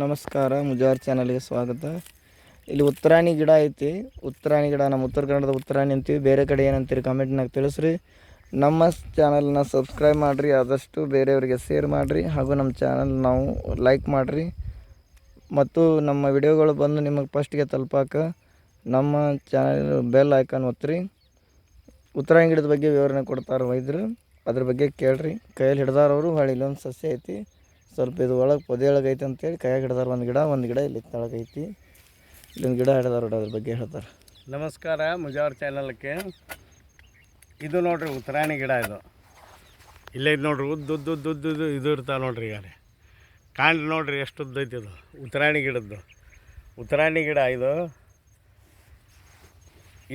ನಮಸ್ಕಾರ, ಮುಜಾರ್ ಚಾನಲ್ಗೆ ಸ್ವಾಗತ. ಇಲ್ಲಿ ಉತ್ತರಾಣಿ ಗಿಡ ಐತಿ. ಉತ್ತರಾಣಿ ಗಿಡ, ನಮ್ಮ ಉತ್ತರ ಕನ್ನಡದ ಉತ್ತರಾಣಿ ಅಂತೀವಿ. ಬೇರೆ ಕಡೆ ಏನಂತೀರಿ ಕಮೆಂಟ್ನಾಗ ತಿಳಿಸ್ರಿ. ನಮ್ಮ ಚಾನಲ್ನ ಸಬ್ಸ್ಕ್ರೈಬ್ ಮಾಡಿರಿ, ಆದಷ್ಟು ಬೇರೆಯವರಿಗೆ ಶೇರ್ ಮಾಡಿರಿ, ಹಾಗೂ ನಮ್ಮ ಚಾನಲ್ ನಾವು ಲೈಕ್ ಮಾಡಿರಿ. ಮತ್ತು ನಮ್ಮ ವಿಡಿಯೋಗಳು ಬಂದು ನಿಮಗೆ ಫಸ್ಟ್ಗೆ ತಲುಪಾಕ ನಮ್ಮ ಚಾನಲ್ ಬೆಲ್ ಐಕಾನ್ ಒತ್ತಿರಿ ಉತ್ತರಾಣಿ ಗಿಡದ ಬಗ್ಗೆ ವಿವರಣೆ ಕೊಡ್ತಾರೆ ವೈದ್ಯರು. ಅದ್ರ ಬಗ್ಗೆ ಕೇಳ್ರಿ. ಕೈಯಲ್ಲಿ ಹಿಡ್ದಾರವರು ಹೊಳ್ಳಿ ಇಲ್ಲೊಂದು ಸಸ್ಯ ಐತಿ. ಸ್ವಲ್ಪ ಇದು ಒಳಗೆ ಪೊದೆ ಒಳಗೆ ಐತಿ ಅಂತೇಳಿ ಕೈಯಾಗ ಹಿಡ್ದಾರ ಒಂದು ಗಿಡ ಒಂದು ಗಿಡ ಇಲ್ಲಿ ಕೆಳಗೆ ಐತಿ. ಇಲ್ಲೊಂದು ಗಿಡ ಹಿಡ್ದಾರ ಅದ್ರ ಬಗ್ಗೆ ಹೇಳ್ತಾರೆ. ನಮಸ್ಕಾರ, ಮುಜಾವರ್ ಚಾನಲ್ಗೆ. ಇದು ನೋಡ್ರಿ ಉತ್ತರಾಣಿ ಗಿಡ ಇದು. ಇಲ್ಲೇ ಇದು ನೋಡ್ರಿ ಉದ್ದು ಉದ್ದು ಉದ್ದು ಉದ್ದು ಉದ್ದು ಇದು ಇರ್ತಾವೆ ನೋಡ್ರಿ ಈಗ ಕಾಂಡ್ ನೋಡ್ರಿ ಎಷ್ಟು ಉದ್ದೈತಿ ಇದು ಉತ್ತರಾಣಿ ಗಿಡದ್ದು. ಉತ್ತರಾಣಿ ಗಿಡ ಇದು.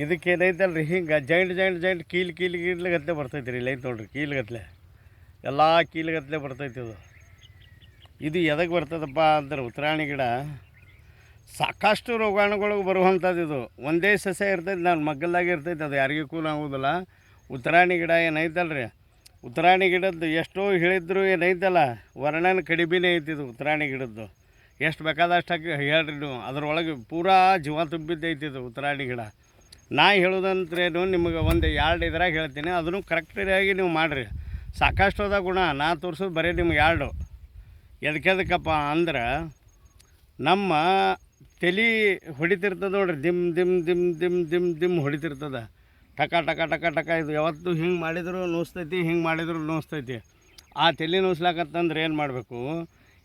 ಇದಕ್ಕೆ ರೀ ಹಿಂಗೆ ಜೈಂಟ್ ಜೈಂಟ್ ಜೈಂಟ್ ಕೀಲು ಕೀಲು ಕೀಲ್ಗತ್ಲೆ ಬರ್ತೈತಿ ರೀ ಇಲ್ಲೈತೆ ನೋಡ್ರಿ ಕೀಲ್ಗತ್ಲೆ ಎಲ್ಲ ಕೀಲ್ಗತ್ಲೆ ಬರ್ತೈತಿ ಇದು. ಇದು ಎದಕ್ಕೆ ಬರ್ತದಪ್ಪ ಅಂದ್ರೆ ಉತ್ತರಾಣಿ ಗಿಡ, ಸಾಕಷ್ಟು ರೋಗಾಣುಗಳು ಬರುವಂಥದ್ದು ಇದು. ಒಂದೇ ಸಸ್ಯ ಇರ್ತೈತೆ, ನಾನು ಮಗ್ಗಲ್ದಾಗ ಇರ್ತೈತೆ, ಅದು ಯಾರಿಗೂ ಕೂಲ ಆಗೋದಿಲ್ಲ. ಉತ್ತರಾಣಿ ಗಿಡ ಏನೈತಲ್ರಿ? ಉತ್ತರಾಣಿ ಗಿಡದ್ದು ಎಷ್ಟೋ ಹೇಳಿದ್ರು ಏನೈತಲ್ಲ, ವರ್ಣನ ಕಡಿಮೆನೇ ಐತಿ ಇದು ಉತ್ತರಾಣಿ ಗಿಡದ್ದು. ಎಷ್ಟು ಬೇಕಾದಷ್ಟು ಹಾಕಿ ಹೇಳ್ರಿ ನೀವು. ಅದರೊಳಗೆ ಪೂರಾ ಜೀವ ತುಂಬಿದ್ದೈತಿ ಇದು ಉತ್ತರಾಣಿ ಗಿಡ. ನಾ ಹೇಳೋದಂತ್ರೇನು ನಿಮಗೆ ಒಂದು ಎರಡು ಇದ್ರಾಗ ಹೇಳ್ತೀನಿ. ಅದನ್ನು ಕರೆಕ್ಟಾಗಿ ನೀವು ಮಾಡಿರಿ. ಸಾಕಷ್ಟು ಅದ ಗುಣ. ನಾ ತೋರಿಸೋದು ಬರೀ ನಿಮ್ಗೆ ಎರಡು. ಎದಕ್ಕೆದಕ್ಕಪ್ಪ ಅಂದ್ರೆ ನಮ್ಮ ತಲೆ ಹೊಡಿತಿರ್ತದೆ ನೋಡ್ರಿ, ದಿಮ್ ದಿಮ್ ದಿಮ್ ದಿಮ್ ದಿಮ್ ದಿಮ್ ಹೊಡಿತಿರ್ತದೆ. ಟಕ ಟಕ ಟಕ ಟಕ, ಇದು ಯಾವತ್ತು ಹಿಂಗೆ ಮಾಡಿದ್ರು ನೋಸ್ತೈತಿ, ಹಿಂಗೆ ಮಾಡಿದ್ರು ನೋಸ್ತೈತಿ. ಆ ತಲೆ ನೋಸ್ಲಾಕತ್ತಂದ್ರೆ ಏನು ಮಾಡಬೇಕು?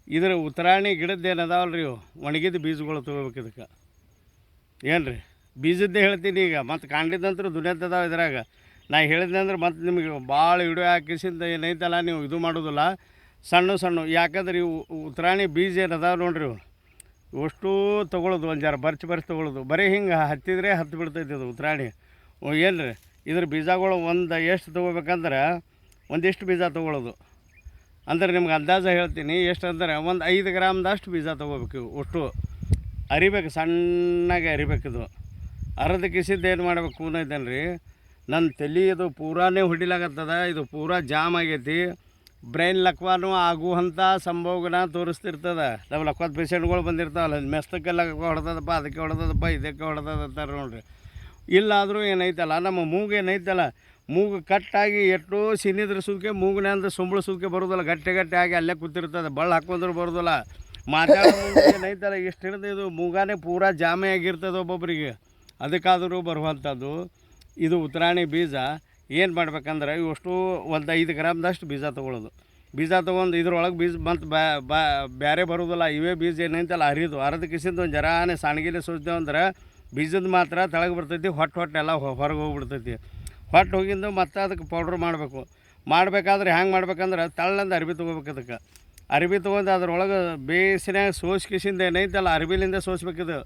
ಇದರ ಉತ್ತರಾಣಿ ಗಿಡದ್ದು ಏನು ರೀ ಒಣಗಿದ ಬೀಜಗಳು ತೊಗೋಬೇಕು ಇದಕ್ಕೆ. ಏನು ರೀ ಬೀಜದ್ದೇ ಹೇಳ್ತೀನಿ ಈಗ. ಮತ್ತು ಕಾಂಡಿದಂತರೂ ದುನಿಯದ ಇದ್ರಾಗ. ನಾ ಹೇಳಿದ್ನಂದ್ರೆ ಮತ್ತೆ ನಿಮಗೆ ಭಾಳ ವಿಡಿಯೋ ಹಾಕಿಸಿಂದ ಏನೈತಲ್ಲ ನೀವು ಇದು ಮಾಡೋದಿಲ್ಲ. ಸಣ್ಣ ಸಣ್ಣ, ಯಾಕಂದ್ರೆ ಇವು ಉತ್ತರಾಣಿ ಬೀಜ ಏನು ನೋಡ್ರಿ ಇವು ಅಷ್ಟು ತೊಗೊಳೋದು, ಒಂದು ಜರ ಬರ್ಚಿ ಬರ್ಚ್ ತೊಗೊಳೋದು. ಬರೀ ಹಿಂಗೆ ಹತ್ತಿದ್ರೆ ಹತ್ತು ಬಿಡ್ತೈತಿ ಅದು ಉತ್ತರಾಣಿ ಏನು ರೀ ಇದ್ರ ಬೀಜಗಳು ಒಂದು ಎಷ್ಟು ತೊಗೋಬೇಕಂದ್ರೆ ಒಂದಿಷ್ಟು ಬೀಜ ತೊಗೊಳೋದು. ಅಂದ್ರೆ ನಿಮ್ಗೆ ಅಂದಾಜು ಹೇಳ್ತೀನಿ, ಎಷ್ಟು ಅಂದ್ರೆ ಒಂದು ಐದು ಗ್ರಾಮ್ದಷ್ಟು ಬೀಜ ತೊಗೋಬೇಕು ಅಷ್ಟು. ಅರಿಬೇಕು, ಸಣ್ಣಗೆ ಅರಿಬೇಕಿದು ಅರ್ಧ ಕಿಸಿದ್ದು ಏನು ಮಾಡಬೇಕು ಐತೇನ್ರಿ? ನನ್ನ ತಲೆ ಇದು ಪೂರಾನೇ ಹೊಡಿಲಾಗತ್ತದ, ಇದು ಪೂರಾ ಜಾಮ್ ಆಗೈತಿ. ಬ್ರೈನ್ ಲಕ್ವಾನು ಆಗುವಂಥ ಸಂಭೋಗನ ತೋರಿಸ್ತಿರ್ತದೆ. ನಮ್ಮ ಲಕ್ವಾದ ಪೇಷಂಟ್ಗಳು ಬಂದಿರ್ತಾವಲ್ಲ ಮೆಸ್ತಕ್ಕೆಲ್ಲ ಹೊಡೆದದಪ್ಪ, ಅದಕ್ಕೆ ಹೊಡೆದದಪ್ಪ, ಇದಕ್ಕೆ ಹೊಡೆದದ ಅಂತಾರೆ ನೋಡ್ರಿ. ಇಲ್ಲಾದರೂ ಏನೈತಲ್ಲ, ನಮ್ಮ ಮೂಗು ಏನೈತಲ್ಲ, ಮೂಗು ಕಟ್ಟಾಗಿ ಎಷ್ಟೋ ಸಿನಿದ್ರ ಸೂಕೆ ಮೂಗಿನಿಂದ ಸುಂಬಳ ಸೂಕೆ ಬರೋದಲ್ಲ, ಗಟ್ಟೆ ಗಟ್ಟೆ ಆಗಿ ಅಲ್ಲೇ ಕೂತಿರ್ತದೆ, ಬಳ್ಳ ಹಾಕೊಂಡ್ರು ಬರೋದಿಲ್ಲ. ಮಾತಾಡೋದು ಏನೈತಲ್ಲ, ಎಷ್ಟು ಹಿಡಿದು ಇದು ಮೂಗಾನೇ ಪೂರಾ ಜಾಮೆ ಆಗಿರ್ತದೆ ಒಬ್ಬೊಬ್ಬರಿಗೆ ಅದಕ್ಕಾದರೂ ಬರುವಂಥದ್ದು. ಇದು ಉತ್ತರಾಣಿ ಬೀಜ. ಏನು ಮಾಡ್ಬೇಕಂದ್ರೆ ಇವಷ್ಟು ಒಂದು ಐದು ಗ್ರಾಮ್ದಷ್ಟು ಬೀಜ ತೊಗೊಳೋದು ಬೀಜ ತೊಗೊಂಡು ಇದ್ರೊಳಗೆ ಬೀಜ ಮತ್ತು ಬೇರೆ ಬರೋದಿಲ್ಲ. ಇವೇ ಬೀಜ ಏನೈತಲ್ಲ ಹರಿದು ಹರಿದು ಕಿಸಿಂದ ಒಂದು ಜರಾನೆ ಸಣ್ಣಗಿಲೆ ಸುರಿದೇವು ಅಂದ್ರೆ ಬೀಜದ ಮಾತ್ರ ತಳಗೆ ಬರ್ತೈತಿ ಹೊಟ್ಟೆ ಹೊಟ್ಟೆ ಎಲ್ಲ ಹೊರಗೆ ಹೋಗ್ಬಿಡ್ತೈತಿ. ಹೊಟ್ಟೆ ಹೋಗಿಂದು ಮತ್ತೆ ಅದಕ್ಕೆ ಪೌಡ್ರ್ ಮಾಡಬೇಕು. ಮಾಡಬೇಕಾದ್ರೆ ಹ್ಯಾಂಗೆ ಮಾಡ್ಬೇಕಂದ್ರೆ ತಳ್ಳಂದು ಅರ್ಬಿ ತೊಗೋಬೇಕು ಅದಕ್ಕೆ. ಅರ್ಬಿ ತೊಗೊಂಡು ಅದ್ರೊಳಗೆ ಬೇಸಿನಾಗ ಸೋಸ್ಕಿಸಿಂದ ಏನೈತಲ್ಲ ಅರ್ಬಿಲಿಂದ ಸೋಸ್ಬೇಕಿದು.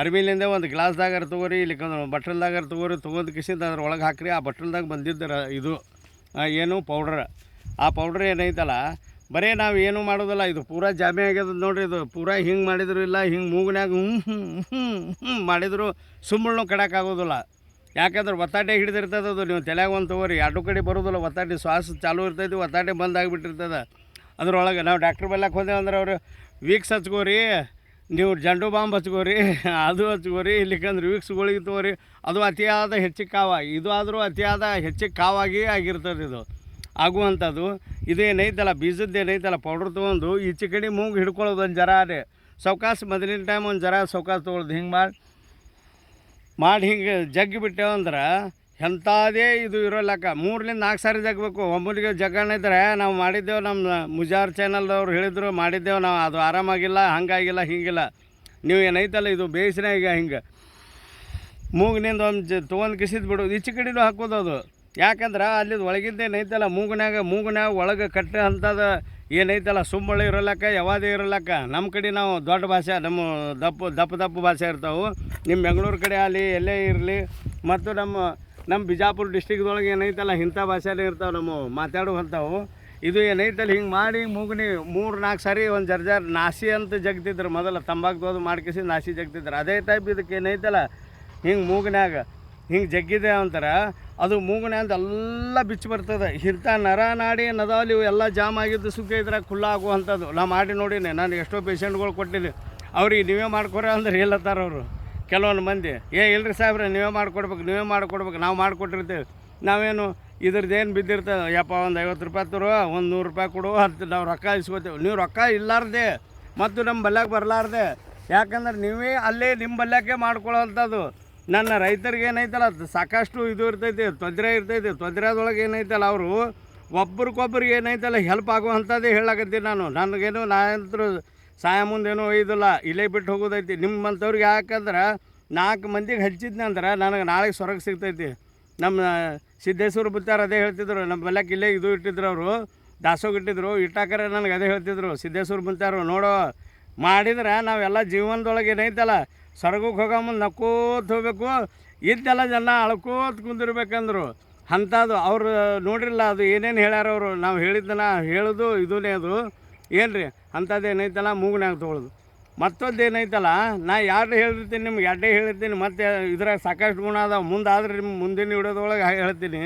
ಅರ್ಬಿಲಿಂದ ಒಂದು ಗ್ಲಾಸ್ದಾಗ ತೊಗೋರಿ ಇಲ್ಲಿ ಬಟ್ಟಲ್ದಾಗ ತಗೋರಿ, ತೊಗೊಂಡು ಕಿಸಿಂದ ಅದ್ರೊಳಗೆ ಹಾಕ್ರಿ. ಆ ಬಟ್ರಲ್ದಾಗ ಬಂದಿದ್ದರ ಇದು ಏನು ಪೌಡ್ರ್. ಆ ಪೌಡ್ರ್ ಏನೈತಲ್ಲ, ಬರೀ ನಾವು ಏನು ಮಾಡೋದಿಲ್ಲ, ಇದು ಪೂರಾ ಜಾಮಿ ಆಗ್ಯದ ನೋಡ್ರಿ, ಇದು ಪೂರಾ ಹಿಂಗೆ ಮಾಡಿದ್ರು ಇಲ್ಲ, ಹಿಂಗೆ ಮೂಗಿನಾಗ ಹ್ಞೂ ಹ್ಞೂ ಹ್ಞೂ ಮಾಡಿದ್ರು ಕಡಕ್ಕಾಗೋದಿಲ್ಲ ಯಾಕಂದ್ರೆ ಒತ್ತಾಟೆ ಹಿಡಿದಿರ್ತದೆ ಅದು, ನೀವು ತಲೆಯಾಗ ಒಂದು ತೊಗೋರಿ ಎರಡು ಕಡೆ ಬರೋದಿಲ್ಲ, ಒತ್ತಾಟೆ ಶ್ವಾಸ ಚಾಲು ಇರ್ತೈತಿ, ಒತ್ತಾಟೆ ಬಂದಾಗ್ಬಿಟ್ಟಿರ್ತದೆ ಅದ್ರೊಳಗೆ ನಾವು ಡಾಕ್ಟ್ರ್ ಬೆಲ್ಲಕ್ಕೆ ಹೋದೆವು ಅಂದ್ರೆ ಅವರು ವೀಕ್ಸ್ ಹಚ್ಕೋರಿ ನೀವು ಜಂಡು ಬಾಂಬ್ ಹಚ್ಕೋರಿ, ಅದು ಹಚ್ಕೋರಿ ಇಲ್ಲಿಕಂದ್ರೆ ವೀಕ್ಸ್ಗಳಿಗೆ ತಗೋರಿ ಅದು ಅತಿಯಾದ ಹೆಚ್ಚಿಗೆ ಕಾವ ಇದು ಆದರೂ ಅತಿಯಾದ ಹೆಚ್ಚಿಗೆ ಕಾವಾಗಿ ಆಗಿರ್ತದೆ ಇದು. ಆಗುವಂಥದ್ದು, ಇದೇನೈತಲ್ಲ, ಬೀಜದ್ದು ಏನೈತಲ್ಲ ಪೌಡ್ರ್ ತೊಗೊಂಡು ಈಚೆ ಕಡೆ ಮೂಗು ಹಿಡ್ಕೊಳ್ಳೋದು ಒಂದು ಜರ ರೀ ಸೌಕಾಸ ಮೊದಲಿನ ಟೈಮ್ ಒಂದು ಜರ ಸೌಕಾಸ ತೊಗೊಳ್ದು, ಹಿಂಗೆ ಮಾಡಿ ಮಾಡಿ ಹಿಂಗೆ ಜಗ್ಗಿ ಬಿಟ್ಟೇವಂದ್ರೆ ಎಂಥದೇ ಇದು ಇರೋಲ್ಲಕ್ಕ ಮೂರರಿಂದ ನಾಲ್ಕು ಸಾರಿ ಜಗ್ಬೇಕು. ಒಬ್ಬರಿಗೆ ಇದ್ದರೆ ನಾವು ಮಾಡಿದ್ದೆವು, ನಮ್ಮ ಮುಜಾರ್ ಚಾನಲ್ದವ್ರು ಹೇಳಿದ್ರು, ಮಾಡಿದ್ದೇವೆ, ನಾವು ಅದು ಆರಾಮಾಗಿಲ್ಲ, ಹಂಗಾಗಿಲ್ಲ, ಹಿಂಗಿಲ್ಲ. ನೀವು ಏನೈತಲ್ಲ, ಇದು ಬೇಯಿಸಿನ ಈಗ ಹಿಂಗೆ. ಮೂಗಿನಿಂದ ಒಂದು ಜ ತೊಗೊಂಡು ಕಿಸಿದ್ದು ಬಿಡು. ಈಚೆ ಕಡೆನೂ ಹಾಕೋದು ಅದು. ಯಾಕಂದ್ರೆ ಅಲ್ಲಿ ಒಳಗಿಂದ ಏನೈತಲ್ಲ ಮೂಗಿನಾಗ ಮೂಗಿನಾಗ ಒಳಗೆ ಕಟ್ಟ ಅಂಥದ್ದು ಏನೈತಲ್ಲ, ಸುಂಬಳ ಇರೋಲ್ಲಕ್ಕ ಯಾವಾದೇ ಇರೋಲ್ಲಕ್ಕ ನಮ್ಮ ಕಡೆ ನಾವು ದೊಡ್ಡ ಭಾಷೆ, ನಮ್ಮ ದಪ್ಪ ದಪ್ಪ ದಪ್ಪ ಭಾಷೆ ಇರ್ತಾವೆ. ನಿಮ್ಮ ಬೆಂಗಳೂರು ಕಡೆ ಆಗಲಿ ಎಲ್ಲೇ ಇರಲಿ, ಮತ್ತು ನಮ್ಮ ನಮ್ಮ ಬಿಜಾಪುರ ಡಿಸ್ಟಿಕ್ದೊಳಗೆ ಏನೈತಲ್ಲ ಇಂಥ ಭಾಷೆನೇ ಇರ್ತಾವೆ ನಮ್ಮ ಮಾತಾಡುವಂಥವು. ಇದು ಏನೈತಲ್ಲ ಹಿಂಗೆ ಮಾಡಿ ಮೂಗ್ನಿ ಮೂರು ನಾಲ್ಕು ಸಾರಿ ಒಂದು ಜರ್ಜರ್ ನಾಸಿ ಅಂತ ಜಗ್ತಿದ್ರು ಮೊದಲು ತಂಬಾಕು ತೋದು ಮಾಡ್ಕಿಸಿ ನಾಸಿ ಜಗ್ತಿದ್ರು. ಅದೇ ಟೈಪ್ ಇದಕ್ಕೆ ಏನೈತಲ್ಲ ಹಿಂಗೆ ಮೂಗಿನಾಗ ಹಿಂಗೆ ಜಗ್ಗಿದೆ ಅಂತಾರೆ, ಅದು ಮೂಗುಣ್ಯಾಂದ ಎಲ್ಲ ಬಿಚ್ಚಿ ಬರ್ತದೆ. ಇಂಥ ನರ ನಾಡಿ ಇವು ಎಲ್ಲ ಜಾಮ್ ಆಗಿದ್ದು ಸುಖ ಇದ್ರೆ ಖುಲ್ಲ ಆಗುವಂಥದ್ದು. ನಾ ಮಾಡಿ ನೋಡಿನಿ, ನಾನು ಎಷ್ಟೋ ಪೇಷಂಟ್ಗಳು ಕೊಟ್ಟಿದ್ದೆ ಅವ್ರಿಗೆ ನೀವೇ ಮಾಡ್ಕೊರ ಅಂದ್ರೆ ಹೇಳತ್ತಾರ ಅವರು. ಕೆಲವೊಂದು ಮಂದಿ, ಏ, ಇಲ್ರಿ ಸಾಹೇಬ್ರೆ, ನೀವೇ ಮಾಡಿಕೊಡ್ಬೇಕು ನೀವೇ ಮಾಡಿಕೊಡ್ಬೇಕು, ನಾವು ಮಾಡಿಕೊಟ್ಟಿರ್ತೇವೆ. ನಾವೇನು ಇದ್ರದ್ದೇನು ಬಿದ್ದಿರ್ತದೆ, ಯಪ್ಪ, ಒಂದು ಐವತ್ತು ರೂಪಾಯಿ ತರುವ ಒಂದು ನೂರು ರೂಪಾಯಿ ಕೊಡು ಹತ್ತು ನಾವು ರೊಕ್ಕ ಇಸ್ಕೋತೇವೆ. ನೀವು ರೊಕ್ಕ ಇಲ್ಲಾರ್ದೆ, ಮತ್ತು ನಮ್ಮ ಬಲ್ಯಾಗ ಬರಲಾರ್ದೆ. ಯಾಕಂದ್ರೆ ನೀವೇ ಅಲ್ಲೇ ನಿಮ್ಮ ಬಲ್ಯಾಕೆ ಮಾಡ್ಕೊಳ್ಳೋವಂಥದ್ದು ನನ್ನ ರೈತರಿಗೆ ಏನೈತಲ್ಲ ಸಾಕಷ್ಟು ಇದು ಇರ್ತೈತಿ, ತೊಂದರೆ ಇರ್ತೈತಿ. ತೊಂದರೆದೊಳಗೆ ಏನೈತಲ್ಲ ಅವರು, ಒಬ್ರಿಗೊಬ್ರಿಗೆ ಏನೈತಲ್ಲ ಹೆಲ್ಪ್ ಆಗುವಂಥದ್ದೇ ಹೇಳಕತ್ತೀನಿ ನಾನು. ನನಗೇನು ನಾನಂತರೂ ಸಾಯ ಮುಂದೇನೂ ಒಯ್ಯೋದಿಲ್ಲ ಇಲ್ಲೇ ಬಿಟ್ಟು ಹೋಗೋದೈತಿ. ನಿಮ್ಮಂಥವ್ರಿಗೆ ಯಾಕಂದ್ರೆ ನಾಲ್ಕು ಮಂದಿಗೆ ಹಚ್ಚಿದ್ನಂದ್ರೆ ನನಗೆ ನಾಳೆಗೆ ಸ್ವರ್ಗ ಸಿಗ್ತೈತಿ. ನಮ್ಮ ಸಿದ್ದೇಶ್ವರ ಬುತ್ತಾರ ಅದೇ ಹೇಳ್ತಿದ್ರು, ನಮ್ಮ ಬೆಲ್ಲಕ್ಕೆ ಇಲ್ಲೇ ಇದು ಇಟ್ಟಿದ್ರು ಅವರು ದಾಸೋಗ ಇಟ್ಟಿದ್ರು, ಇಟ್ಟಾಕರೆ ನನಗೆ ಅದೇ ಹೇಳ್ತಿದ್ರು, ಸಿದ್ದೇಶ್ವರ ಬುತ್ತಾರು ನೋಡೋ, ಮಾಡಿದ್ರೆ ನಾವೆಲ್ಲ ಜೀವನದೊಳಗೆ ಏನೈತಲ್ಲ ಸ್ವರ್ಗಕ್ಕೆ ಹೋಗೋ ಮುಂದೆ ನಕ್ಕೋತ ಹೋಗ್ಬೇಕು, ಇದ್ದೆಲ್ಲ ಜನ ಅಳ್ಕೋತ ಕುಂದಿರ್ಬೇಕಂದ್ರು. ಅಂಥದ್ದು ಅವರು ನೋಡಿರಲ್ಲ, ಅದು ಏನೇನು ಹೇಳ್ಯಾರ ಅವರು, ನಾವು ಹೇಳಿದ್ದನ್ನ ಹೇಳೋದು ಇದನ್ನೇ ಅದು. ಏನು ರೀ ಅಂಥದ್ದು ಏನೈತಲ್ಲ ಮೂಗ್ನಾಗ ತೊಗೊಳೋದು. ಮತ್ತೊಂದು ಏನೈತಲ್ಲ, ನಾ ಯಾರು ಹೇಳಿರ್ತೀನಿ, ನಿಮ್ಗೆ ಎಡ್ಡೆ ಹೇಳಿರ್ತೀನಿ, ಮತ್ತು ಇದ್ರಾಗ ಸಾಕಷ್ಟು ಗುಣ ಅದಾವ. ಮುಂದಾದ್ರೆ ನಿಮ್ಮ ಮುಂದಿನ ವಿಡಿಯೋದೊಳಗೆ ಹೇಳ್ತೀನಿ.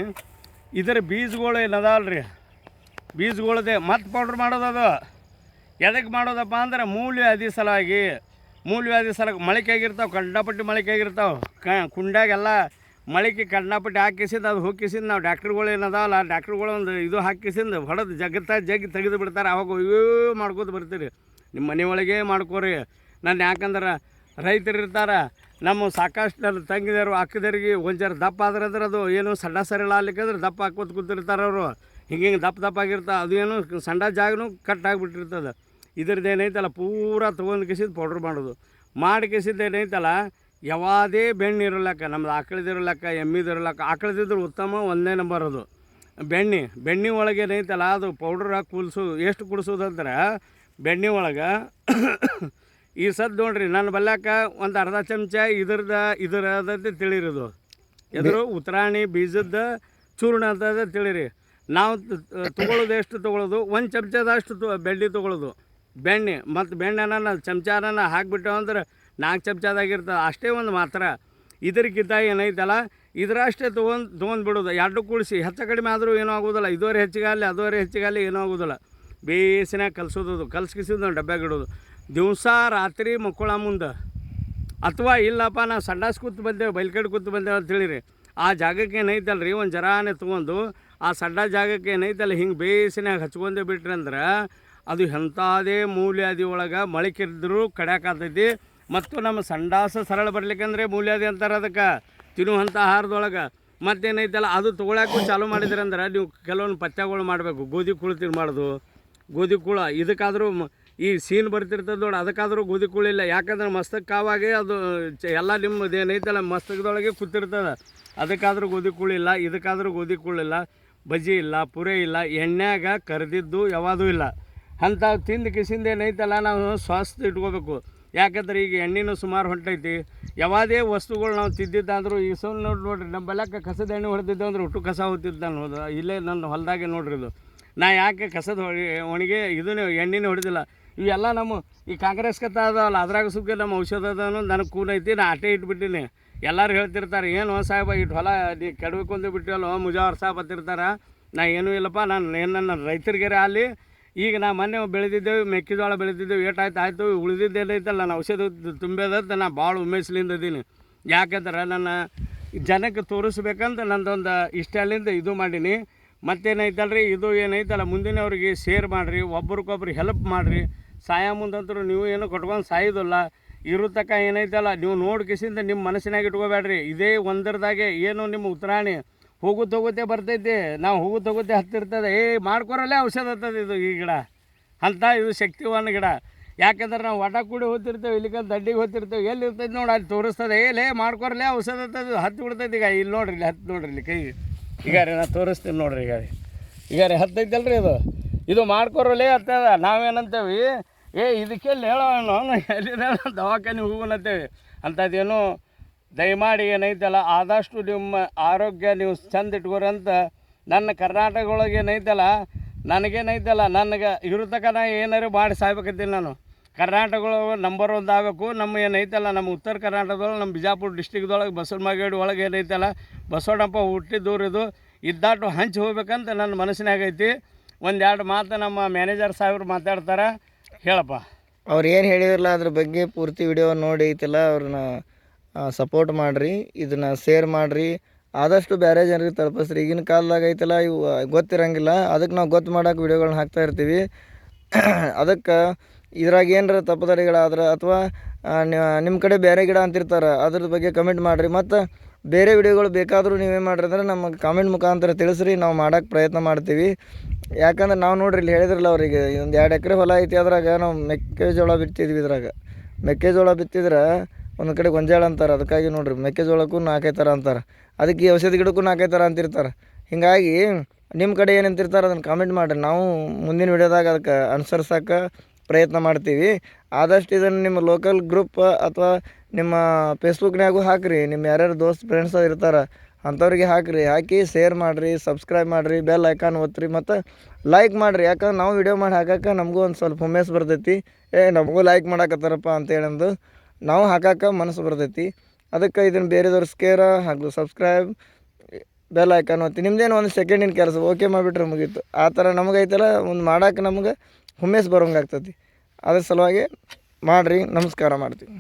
ಇದರ ಬೀಜಗಳು ಏನದಾವಲ್ರಿ ಬೀಜಗಳದೇ, ಮತ್ತೆ ಪೌಡ್ರ್ ಮಾಡೋದದು ಎದಕ್ಕೆ ಮಾಡೋದಪ್ಪ ಅಂದ್ರೆ, ಮೂಲ್ಯಾದಿ ಸಲುವಾಗಿ ಮೂಲ್ಯಾದಿ ಸಲ ಮೊಳಕೆ ಆಗಿರ್ತಾವೆ ಕಂಡಪಟ್ಟಿ ಮೊಳಕೆ ಆಗಿರ್ತಾವೆ ಕ, ಕುಂಡ್ಯಾಗೆಲ್ಲ ಮೊಳಕೆ ಕಣ್ಣಾಪಟ್ಟಿ ಹಾಕಿಸಿದ್ದು ಅದು ಹೋಗಿಸಿದ್ದು ನಾವು ಡಾಕ್ಟ್ರುಗಳು ಏನದಾವಲ್ಲ ಆ ಡಾಕ್ಟ್ರುಗಳು ಒಂದು ಇದು ಹಾಕಿಸಿಂದು ಹೊಡೆದು ಜಗತ್ತ ಜಗ್ಗಿ ತೆಗೆದು ಬಿಡ್ತಾರೆ. ಅವಾಗ ಇವೇ ಮಾಡ್ಕೋತ ಬರ್ತೀರಿ. ನಿಮ್ಮ ಮನೆ ಒಳಗೆ ಮಾಡ್ಕೋರಿ. ನಾನು ಯಾಕಂದ್ರೆ ರೈತರು ಇರ್ತಾರೆ. ನಮ್ಮ ಸಾಕಷ್ಟು ನನ್ನ ತಂಗಿದರು ಅಕ್ಕದರಿಗೆ ಒಂಜರ ದಪ್ಪ ಆದ್ರೆ ಅಂದ್ರೆ ಅದು ಏನು ಸಣ್ಣ ಸರಳ ಆಗ್ಲಿಕ್ಕಂದ್ರೆ ದಪ್ಪ ಹಾಕೋತ ಕೂತಿರ್ತಾರೆ ಅವರು. ಹಿಂಗೆ ಹಿಂಗೆ ದಪ್ಪ ದಪ್ಪ ಆಗಿರ್ತಾ, ಅದು ಏನು ಸಣ್ಣ ಜಾಗನೂ ಕಟ್ ಆಗಿಬಿಟ್ಟಿರ್ತದೆ. ಇದ್ರದ್ದು ಏನೈತಲ್ಲ, ಪೂರ ತೊಗೊಂಡು ಕಿಸಿದ್ದು ಪೌಡ್ರ್ ಮಾಡೋದು. ಮಾಡಿ ಕಿಸಿದ್ದು ಏನೈತಲ್ಲ ಯಾವಾದೇ ಬೆಣ್ಣೆ ಇರಲಕ್ಕ ನಮ್ದು ಆಕಳದಿರಲಕ್ಕ ಎಮ್ಮಿದಿರಲಕ್ಕ ಆಕಳದಿದ್ರೆ ಉತ್ತಮ ಒಂದೇ ನಂಬರ್ ಅದು. ಬೆಣ್ಣೆ ಬೆಣ್ಣೆ ಒಳಗೆ ಏನೈತಲ್ಲ ಅದು ಪೌಡ್ರ್ ಹಾಕಿ ಕುಲ್ಸು ಎಷ್ಟು ಕುಡಿಸೋದಂದ್ರೆ ಬೆಣ್ಣೆ ಒಳಗೆ ಈ ಸದ್ ನೋಡ್ರಿ ನನ್ನ ಬಲ್ಯಾಕ ಒಂದು ಅರ್ಧ ಚಮಚ ಇದ್ರದ ಇದರದಂತೆ ತಿಳಿರೋದು. ಎದುರು ಉತ್ತರಾಣಿ ಬೀಜದ ಚೂರ್ಣ ಅಂತ ತಿಳಿರಿ. ನಾವು ತೊಗೊಳ್ಳೋದು ಎಷ್ಟು ತೊಗೊಳೋದು? ಒಂದು ಚಮಚದಷ್ಟು ತು ಬೆಣ್ಣೆ ತೊಗೊಳೋದು. ಬೆಣ್ಣೆ ಮತ್ತು ಬೆಣ್ಣೆನ ಚಮಚಾನ ಹಾಕಿಬಿಟ್ಟು ಅಂದ್ರೆ ನಾಲ್ಕು ಚಮಚದಾಗಿರ್ತದೆ ಅಷ್ಟೇ ಒಂದು ಮಾತ್ರ. ಇದಕ್ಕಿಂತ ಏನೈತಲ್ಲ, ಇದರಷ್ಟೇ ತೊಗೊಂಡು ತೊಗೊಂಡು ಬಿಡೋದು. ಎರಡು ಕೂಡಿಸಿ, ಹೆಚ್ಚು ಕಡಿಮೆ ಆದರೂ ಏನೂ ಆಗೋದಿಲ್ಲ ಇದುವರೆ ಹೆಚ್ಚಿಗಾಗಲಿ ಅದುವರೆ ಹೆಚ್ಚಿಗಾಗಲಿ ಏನೂ ಆಗೋದಿಲ್ಲ ಬೇಸಿನಾಗ ಕಲಿಸೋದು ಕಲ್ಸ್ಕಿಸಿದ್ದು ನಾವು ಡಬ್ಬ್ಯಾಗ ಇಡೋದು ದಿವಸ, ರಾತ್ರಿ ಮಕ್ಕಳ ಮುಂದೆ. ಅಥವಾ ಇಲ್ಲಪ್ಪ, ನಾವು ಸಂಡಾಸ್ ಕೂತು ಬಂದೇವೆ, ಬೈಲ್ಕಡೆ ಕೂತು ಬಂದೇವೆ ಅಂತ ಹೇಳಿರಿ. ಆ ಜಾಗಕ್ಕೆ ಏನೈತಲ್ಲ ರೀ ಒಂದು ಜರಾನೇ ತೊಗೊಂಡು, ಆ ಸಡ್ಡ ಜಾಗಕ್ಕೆ ಏನೈತಲ್ಲ, ಹಿಂಗೆ ಬೇಸಿನಾಗ ಹಚ್ಕೊಂಡೇ ಬಿಟ್ರಿ ಅಂದ್ರೆ ಅದು ಎಂಥದೇ ಮೂಲ್ಯಾದಿ ಒಳಗೆ ಮೊಳಕಿದ್ರು ಕಡ್ಯಾಕಾತೈತಿ ಮತ್ತು ನಮ್ಮ ಸಂಡಾಸ ಸರಳ ಬರ್ಲಿಕ್ಕಂದ್ರೆ ಮೂಲ್ಯಾದಿ ಅಂತಾರೆ ಅದಕ್ಕೆ ತಿನ್ನುವಂಥ ಆಹಾರದೊಳಗೆ ಮತ್ತೇನೈತಲ್ಲ, ಅದು ತೊಗೊಳಕ್ಕೂ ಚಾಲೂ ಮಾಡಿದ್ರಂದ್ರೆ ನೀವು ಕೆಲವೊಂದು ಪಥ್ಯಗಳು ಮಾಡಬೇಕು. ಗೋಧಿ ಕುಳು ತಿನ್ಬಾರ್ದು ಗೋಧಿ ಕುಳ, ಇದಕ್ಕಾದರೂ ಈ ಸೀನ್ ಬರ್ತಿರ್ತದೆ ನೋಡಿ, ಅದಕ್ಕಾದರೂ ಗೋಧಿ ಕುಳಿಲ್ಲ ಯಾಕಂದ್ರೆ ಮಸ್ತಕ ಕಾವಾಗೆ ಅದು ಎಲ್ಲ ನಿಮ್ಮದು ಏನೈತಲ್ಲ ಮಸ್ತಕದೊಳಗೆ ಕೂತಿರ್ತದೆ. ಅದಕ್ಕಾದರೂ ಗೋಧಿ ಕುಳಿಲ್ಲ ಇದಕ್ಕಾದರೂ ಗೋಧಿ ಕುಳಿಲ್ಲ ಬಜ್ಜಿ ಇಲ್ಲ, ಪುರೆ ಇಲ್ಲ ಎಣ್ಣೆಗ ಕರೆದಿದ್ದು ಯಾವಾದೂ ಇಲ್ಲ. ಅಂಥ ತಿಂದು ಕಿಸಿಂದ ಏನೈತಲ್ಲ, ನಾವು ಸ್ವಾಸ್ಥ್ಯ ಇಟ್ಕೋಬೇಕು. ಯಾಕಂದ್ರೆ ಈಗ ಎಣ್ಣೆನೂ ಸುಮಾರು ಹೊಂಟೈತಿ ಯಾವುದೇ ವಸ್ತುಗಳು ನಾವು ತಿದ್ದಿದ್ದಾದರೂ ಈ ಸಲ ನೋಡಿ ನೋಡಿರಿ ನಮ್ಮ ಬಲಕ್ಕೆ ಕಸದ ಎಣ್ಣೆ ಹೊಡೆದಿದ್ದೆ ಅಂದ್ರೆ ಹುಟ್ಟು ಕಸ ಹೊತ್ತಿದ್ದ ನಾನು ಹೋದ ಇಲ್ಲೇ ನನ್ನ ಹೊಲದಾಗೆ ನೋಡ್ರಿ ಇದು. ನಾ ಯಾಕೆ ಕಸದ ಒಣಗಿ ಇದನ್ನೇ ಎಣ್ಣೆನೇ ಹೊಡೆದಿಲ್ಲ. ಇವೆಲ್ಲ ನಮ್ಮ ಈ ಕಾಂಗ್ರೆಸ್ ಕತ್ತ ಅದಾವಲ್ಲ, ಅದ್ರಾಗ ಸುಗ್ಗಿ ನಮ್ಮ ಔಷಧ ಅದ ಅನ್ನೋದು ನನಗೆ ಕೂನ್ ಐತಿ, ನಾ ಅಟೇ ಇಟ್ಬಿಟ್ಟಿನಿ. ಎಲ್ಲರೂ ಹೇಳ್ತಿರ್ತಾರೆ, ಏನು ಸಾಹೇಬ ಇಟ್ಟು ಹೊಲ ನೀ ಕೆಡಬೇಕು ಅಂತ ಬಿಟ್ಟಿವಲ್ಲ ಮುಜಾವರ್ ಸಾಹೇಬ್ ಅಂತಿರ್ತಾರೆ ನಾ ಏನೂ ಇಲ್ಲಪ್ಪ, ನಾನು ಏನು ನನ್ನ ರೈತರಿಗೆ ಅಲ್ಲಿ ಈಗ ನಾ ಮೊನ್ನೆ ಬೆಳೆದಿದ್ದೇವೆ, ಮೆಕ್ಕೆಜೋಳ ಬೆಳೆದಿದ್ದೇವೆ ಏಟಾಯ್ತು ಆಯಿತು ಉಳಿದಿದ್ದೇನೈತಲ್ಲ ನಾನು ಔಷಧ ತುಂಬೇದಂತ ನಾ ಭಾಳ ಉಮೇಶ್ಲಿಂದ ಇದ್ದೀನಿ ಯಾಕಂದ್ರೆ ನನ್ನ ಜನಕ್ಕೆ ತೋರಿಸ್ಬೇಕಂತ ನಂದೊಂದು ಇಷ್ಟಲಿಂದ ಇದು ಮಾಡೀನಿ. ಮತ್ತೇನೈತಲ್ರಿ, ಇದು ಏನೈತಲ್ಲ, ಮುಂದಿನವ್ರಿಗೆ ಶೇರ್ ಮಾಡಿರಿ, ಒಬ್ರಿಗೊಬ್ರು ಹೆಲ್ಪ್ ಮಾಡಿರಿ. ಸಾಯ ಮುಂದಂತರೂ ನೀವು ಏನು ಕೊಟ್ಕೊಂಡು ಸಾಯೋದಿಲ್ಲ. ಇರೋ ತಕ ಏನೈತಲ್ಲ, ನೀವು ನೋಡಿ ಕಿಸಿಂದ ನಿಮ್ಮ ಮನಸ್ಸಿನಾಗ ಇಟ್ಕೋಬೇಡ್ರಿ. ಇದೇ ಒಂದರದಾಗೆ ಏನು ನಿಮ್ಮ ಉತ್ತರಾಣಿ. ಹೋಗುತ್ತ ಹೋಗುತ್ತೆ ಬರ್ತೈತಿ. ನಾವು ಹೂಗು ಹೋಗುತ್ತೆ ಹತ್ತಿರ್ತದೆ. ಏ, ಮಾಡ್ಕೊರಲ್ಲೇ ಔಷಧ ಹತ್ತದ ಇದು ಈ ಗಿಡ. ಅಂತ ಇದು ಶಕ್ತಿವಾನ್ ಗಿಡ. ಯಾಕಂದ್ರೆ ನಾವು ಒಟ ಕೂಡಿ ಹೋಗ್ತಿರ್ತೇವೆ ಇಲ್ಲಿಗೆ ದಡ್ಡಿಗೆ ಹೋಗ್ತಿರ್ತೇವೆ ಎಲ್ಲಿ ಇರ್ತೈತೆ ನೋಡಿ, ಅಲ್ಲಿ ತೋರಿಸ್ತದೆ. ಏ, ಲೇ, ಮಾಡ್ಕೊರಲ್ಲೇ ಔಷಧ ಹತ್ತದ. ಹತ್ತು ಬಿಡ್ತೈತಿ ಈಗ. ಇಲ್ಲಿ ನೋಡ್ರಿ, ಇಲ್ಲಿ ಹತ್ತು ನೋಡ್ರಿ, ಇಲ್ಲಿ ಕೈ. ಈಗ ರೀ ನಾನು ತೋರಿಸ್ತೀನಿ ನೋಡ್ರಿ ಈಗ ರೀ. ಈಗ ರೀ, ಹತ್ತೈತಲ್ರಿ ಇದು. ಇದು ಮಾಡ್ಕೊರಲ್ಲೇ ಹತ್ತದ. ನಾವೇನಂತೇವಿ, ಏ ಇದಕ್ಕೆಲ್ಲಿ ಹೇಳೋಣ ಎಲ್ಲಿ ದವಾಖಾನೆ ಹೋಗೋಣಂತೇವಿ. ಅಂಥದ್ದೇನು ದಯಮಾಡಿ ಏನೈತಲ್ಲ, ಆದಷ್ಟು ನಿಮ್ಮ ಆರೋಗ್ಯ ನೀವು ಚಂದ ಇಟ್ಕೋರಂತ ನನ್ನ ಕರ್ನಾಟಕ ಒಳಗೆ ಏನೈತಲ್ಲ, ನನಗೇನೈತಲ್ಲ, ನನಗೆ ಇರುತ್ತಕ ತನಕ ನಾ ಏನಾರು ಮಾಡಿ ಸಾಯ್ಬೇಕಂತೀನಿ ನಾನು. ಕರ್ನಾಟಕದೊಳಗೆ ನಂಬರ್ ಒಂದು ಆಗಬೇಕು. ನಮ್ಮ ಏನೈತಲ್ಲ, ನಮ್ಮ ಉತ್ತರ ಕರ್ನಾಟಕದೊಳಗೆ, ನಮ್ಮ ಬಿಜಾಪುರ ಡಿಸ್ಟಿಕ್ದೊಳಗೆ ಬಸವನಗೇಡಿ ಒಳಗೆ ಏನೈತಲ್ಲ, ಬಸವಣ್ಣಪ್ಪ ಹುಟ್ಟಿದೂರು ಇದು ಇದ್ದಾಟು ಹಂಚಿ ಹೋಗ್ಬೇಕಂತ ನನ್ನ ಮನಸ್ಸಿನಾಗ ಐತಿ. ಒಂದೆರಡು ಮಾತು ನಮ್ಮ ಮ್ಯಾನೇಜರ್ ಸಾಹೇಬ್ರು ಮಾತಾಡ್ತಾರೆ, ಹೇಳಪ್ಪ. ಅವ್ರು ಏನು ಹೇಳಿದ್ರಲ್ಲ, ಅದ್ರ ಬಗ್ಗೆ ಪೂರ್ತಿ ವಿಡಿಯೋ ನೋಡಿ ಐತಿಲ್ಲ ಅವ್ರನ್ನ ಸಪೋರ್ಟ್ ಮಾಡಿರಿ, ಇದನ್ನ ಶೇರ್ ಮಾಡಿರಿ. ಆದಷ್ಟು ಬೇರೆ ಜನರಿಗೆ ತಲುಪಿಸ್ರಿ. ಈಗಿನ ಕಾಲದಾಗ ಐತಲ್ಲ, ಇವು ಗೊತ್ತಿರಂಗಿಲ್ಲ. ಅದಕ್ಕೆ ನಾವು ಗೊತ್ತು ಮಾಡೋಕೆ ವೀಡಿಯೋಗಳನ್ನ ಹಾಕ್ತಾ ಇರ್ತೀವಿ. ಅದಕ್ಕೆ ಇದ್ರಾಗ ಏನಾರ ತಪ್ಪುದರಿಗಳಾದ್ರೆ ಅಥವಾ ನಿಮ್ಮ ಕಡೆ ಬೇರೆ ಗಿಡ ಅಂತಿರ್ತಾರೆ ಅದ್ರ ಬಗ್ಗೆ ಕಮೆಂಟ್ ಮಾಡಿರಿ. ಮತ್ತು ಬೇರೆ ವಿಡಿಯೋಗಳು ಬೇಕಾದರೂ ನೀವೇ ಮಾಡಿರಿ ಅಂದ್ರೆ ನಮಗೆ ಕಾಮೆಂಟ್ ಮುಖಾಂತರ ತಿಳಿಸ್ರಿ. ನಾವು ಮಾಡೋಕೆ ಪ್ರಯತ್ನ ಮಾಡ್ತೀವಿ. ಯಾಕಂದ್ರೆ ನಾವು ನೋಡ್ರಿ, ಇಲ್ಲಿ ಹೇಳಿದ್ರಲ್ಲ ಅವರಿಗೆ ಒಂದು ಎರಡು ಎಕರೆ ಹೊಲ ಐತಿ ಅದ್ರಾಗ, ನಾವು ಮೆಕ್ಕೆಜೋಳ ಬಿತ್ತಿದ್ವಿ ಇದ್ರಾಗ. ಮೆಕ್ಕೆಜೋಳ ಬಿತ್ತಿದ್ರೆ ಒಂದು ಕಡೆ ಗೊಂಜಾಳ ಅಂತಾರೆ, ಅದಕ್ಕಾಗಿ ನೋಡಿರಿ, ಮೆಕ್ಕೆಜೋಳಕ್ಕೂ ನಾಲ್ಕೈದು ಥರ ಅಂತಾರೆ. ಅದಕ್ಕೆ ಔಷಧಿ ಗಿಡಕ್ಕೂ ನಾಲ್ಕೈದು ಥರ ಅಂತಿರ್ತಾರೆ. ಹೀಗಾಗಿ ನಿಮ್ಮ ಕಡೆ ಏನು ಅಂತಿರ್ತಾರೆ ಅದನ್ನು ಕಾಮೆಂಟ್ ಮಾಡಿರಿ. ನಾವು ಮುಂದಿನ ವಿಡಿಯೋದಾಗ ಅದಕ್ಕೆ ಅನುಸರಿಸೋಕೆ ಪ್ರಯತ್ನ ಮಾಡ್ತೀವಿ. ಆದಷ್ಟು ಇದನ್ನು ನಿಮ್ಮ ಲೋಕಲ್ ಗ್ರೂಪ್ ಅಥವಾ ನಿಮ್ಮ ಫೇಸ್ಬುಕ್ನಾಗೂ ಹಾಕಿರಿ. ನಿಮ್ಮ ಯಾರ್ಯಾರು ದೋಸ್ತ್ ಫ್ರೆಂಡ್ಸ್ ಇರ್ತಾರೆ, ಅಂಥವ್ರಿಗೆ ಹಾಕಿರಿ. ಹಾಕಿ ಶೇರ್ ಮಾಡಿರಿ ಸಬ್ಸ್ಕ್ರೈಬ್ ಮಾಡಿರಿ ಬೆಲ್ ಐಕಾನ್ ಒತ್ತಿರಿ ಮತ್ತು ಲೈಕ್ ಮಾಡಿರಿ. ಯಾಕಂದ್ರೆ ನಾವು ವಿಡಿಯೋ ಮಾಡಿ ಹಾಕಕ್ಕೆ ನಮಗೂ ಒಂದು ಸ್ವಲ್ಪ ಹುಮ್ಮೇಸ್ ಬರ್ತೈತಿ. ಏ, ನಮಗೂ ಲೈಕ್ ಮಾಡಾಕತ್ತಾರಪ್ಪ ಅಂತೇಳಂದು ನಾವು ಹಾಕಕ್ಕೆ ಮನಸ್ಸು ಬರ್ತೈತಿ. ಅದಕ್ಕೆ ಇದನ್ನು ಬೇರೆದವ್ರು ಸ್ಕೇರ ಹಾಗೂ ಸಬ್ಸ್ಕ್ರೈಬ್ ಬೆಲ್ ಐಕಾನ್ ಒತ್ತಿ. ನಿಮ್ದೇನು ಒಂದು ಸೆಕೆಂಡಿನ ಕೆಲಸ ಓಕೆ ಮಾಡಿಬಿಟ್ರೆ ಮುಗೀತು. ಆ ಥರ ನಮಗೈತಲ್ಲ, ಒಂದು ಮಾಡಕ್ಕೆ ನಮ್ಗೆ ಹುಮ್ಮೇಸ್ ಬರೋಂಗೆ ಆಗ್ತೈತಿ. ಅದ್ರ ಸಲುವಾಗಿ ಮಾಡಿರಿ, ನಮಸ್ಕಾರ ಮಾಡ್ತೀವಿ.